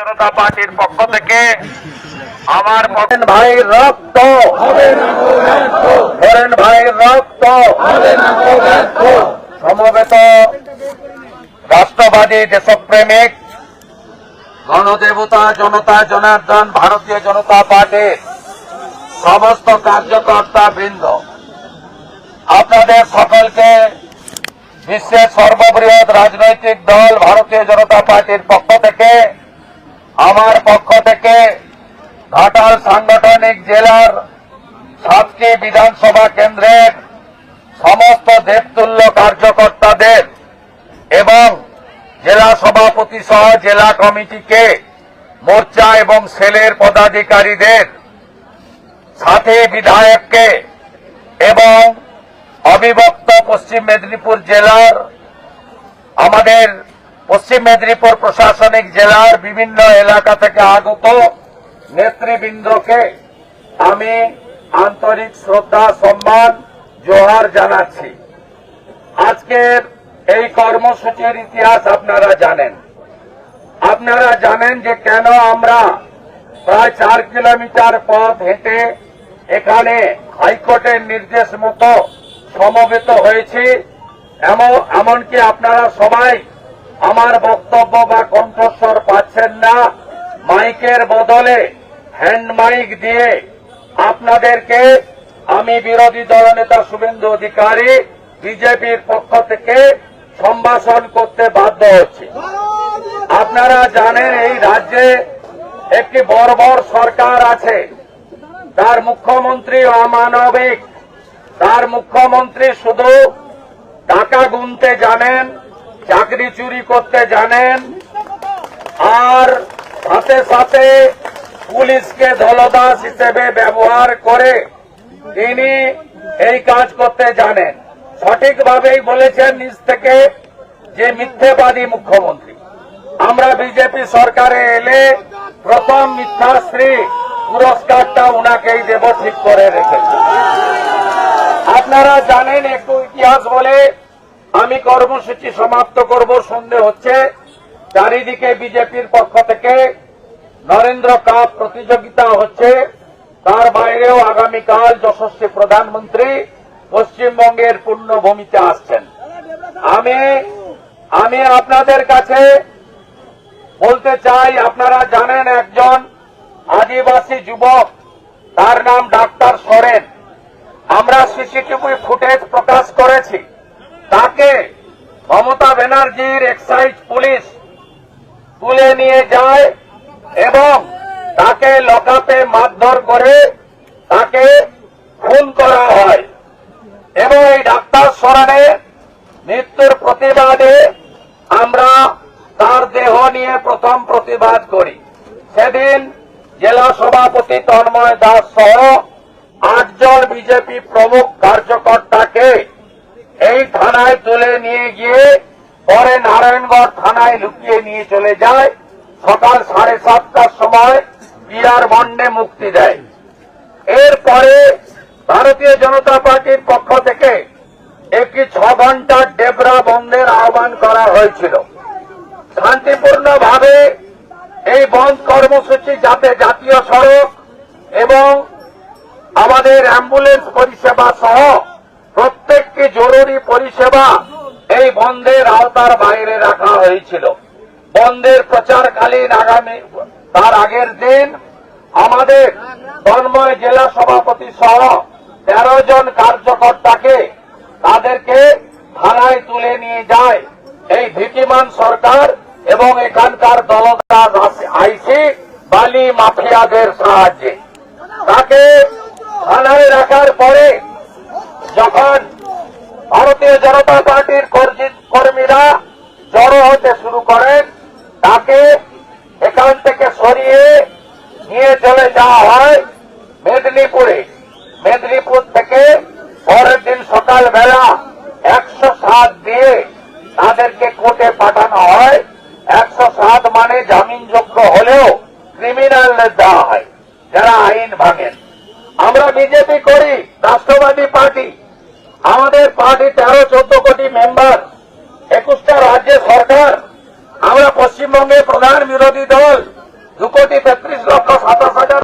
জনতা পার্টির পক্ষ থেকে আমার পকেন ভাই রক্ত। হরেন ভাই রক্ত। সমবেত রাষ্ট্রবাদী দেশপ্রেমিক গণদেবতা জনতা জনার্দন ভারতীয় জনতা পার্টির সমস্ত কার্যকর্তা বৃন্দ আপনাদের সকলকে বিশ্বের সর্ববৃহৎ রাজনৈতিক দল ভারতীয় জনতা পার্টির পক্ষ থেকে আমার পক্ষ থেকে ঘাটাল সাংগঠনিক জেলার সাতটি বিধানসভা কেন্দ্রের সমস্ত দেবতুল্য কার্যকর্তাদের এবং জেলা সভাপতি সহ জেলা কমিটিকে মোর্চা এবং সেলের পদাধিকারীদের, সাথে বিধায়ককে এবং অবিভক্ত পশ্চিম মেদিনীপুর জেলার আমাদের পশ্চিম মেদিনীপুর প্রশাসনিক জেলার বিভিন্ন এলাকা থেকে আগত নেতৃবৃন্দকে আমি আন্তরিক শ্রদ্ধা, সম্মান, জোহার জানাচ্ছি। আজকের এই কর্মসূচির ইতিহাস আপনারা জানেন। আপনারা জানেন যে কেন আমরা প্রায় চার কিলোমিটার পথ হেঁটে এখানে হাইকোর্টের নির্দেশ মতো সমবেত হয়েছি। এমন- এমনকি আপনারা সবাই আমার বক্তব্য বা কণ্ঠস্বর পাচ্ছেন না। মাইকের বদলে হ্যান্ড মাইক দিয়ে আপনাদেরকে আমি বিরোধী দলনেতা শুভেন্দু অধিকারী, বিজেপির পক্ষ থেকে সম্ভাষণ করতে বাধ্য হচ্ছি। আপনারা জানেন, এই রাজ্যে একটি বর্বর সরকার আছে। তার মুখ্যমন্ত্রী অমানবিক। তার মুখ্যমন্ত্রী শুধু টাকা গুনতে জানেন চাকরি চুরি করতে জানেন? আর সাথে সাথে পুলিশকে দলদাস হিসেবে ব্যবহার করে তিনি এই কাজ করতে জানেন। সঠিকভাবেই বলেছেন নিজ থেকে যে মিথ্যেবাদী মুখ্যমন্ত্রী। আমরা বিজেপি সরকারে এলে প্রথম মিথ্যাশ্রী পুরস্কারটা উনাকেই দেব ঠিক করে রেখেছি। আপনারা জানেন একটু ইতিহাস বলে আমি কর্মসূচি সমাপ্ত করব, সন্ধে হচ্ছে। চারিদিকে বিজেপির পক্ষ থেকে নরেন্দ্র কাপ প্রতিযোগিতা হচ্ছে। তার বাইরেও আগামীকাল যশস্বী প্রধানমন্ত্রী পশ্চিমবঙ্গের পূর্ণভূমিতে আসছেন। আমি আমি আপনাদের কাছে বলতে চাই, আপনারা জানেন একজন আদিবাসী যুবক, তার নাম ডাক্তার সরেন। আমরা সিসিটিভি ফুটেজ প্রকাশ করেছি। তাকে মমতা ব্যানার্জির এক্সাইজ পুলিশ তুলে নিয়ে যায় এবং তাকে লকআপে মারধর করে তাকে খুন করা হয়। এবং এই ডাক্তার সরেনের মৃত্যুর প্রতিবাদে আমরা তার দেহ নিয়ে প্রথম প্রতিবাদ করি। সেদিন জেলা সভাপতি তন্ময় দাস সহ আটজন বিজেপি প্রমুখ কার্যকর্তাকে এই থানায় তুলে নিয়ে গিয়ে পরে নারায়ণগড় থানায় লুকিয়ে নিয়ে চলে যায়। সকাল সাড়ে সাতটার সময় বিয়ার বন্ডে মুক্তি দেয়। এরপরে ভারতীয় জনতা পার্টির পক্ষ থেকে একটি ছ ঘণ্টার ডেবরা বন্ধের আহ্বান করা হয়েছিল। শান্তিপূর্ণভাবে এই বন্ধ কর্মসূচি যাতে জাতীয় সড়ক এবং আমাদের অ্যাম্বুলেন্স পরিষেবা সহ প্রত্যেকটি জরুরি পরিষেবা এই বন্ধের আওতার বাইরে রাখা হয়েছিল। বন্ধের প্রচারকালীন আগামী, তার আগের দিন আমাদের তন্ময় জেলা সভাপতি সহ তেরো জন কার্যকর্তাকে তাদেরকে থানায় তুলে নিয়ে যায় এই ভীতিমান সরকার এবং এখানকার দলদাস আইসি বালি মাফিয়াদের সাহায্যে। তাকে থানায় রাখার পরে যখন ভারতীয় জনতা পার্টির কর্মী- কর্মীরা জড়ো হতে শুরু করেন, তাকে এখান থেকে সরিয়ে নিয়ে চলে যাওয়া হয় মেদিনীপুরে। মেদিনীপুর থেকে পরের দিন সকালবেলা একশো সাত দিয়ে তাদেরকে কোর্টে পাঠানো হয়। একশো সাত মানে জামিনযোগ্য হলেও ক্রিমিনালদের দেওয়া হয়, যারা আইন ভাঙেন। আমরা বিজেপি করি, রাষ্ট্রবাদী পার্টি। আমাদের পার্টির তেরো, চোদ্দ কোটি মেম্বার, একুশটা রাজ্যে সরকার। আমরা পশ্চিমবঙ্গে প্রধান বিরোধী দল, দু কোটি তেত্রিশ লক্ষ সাতাশ হাজার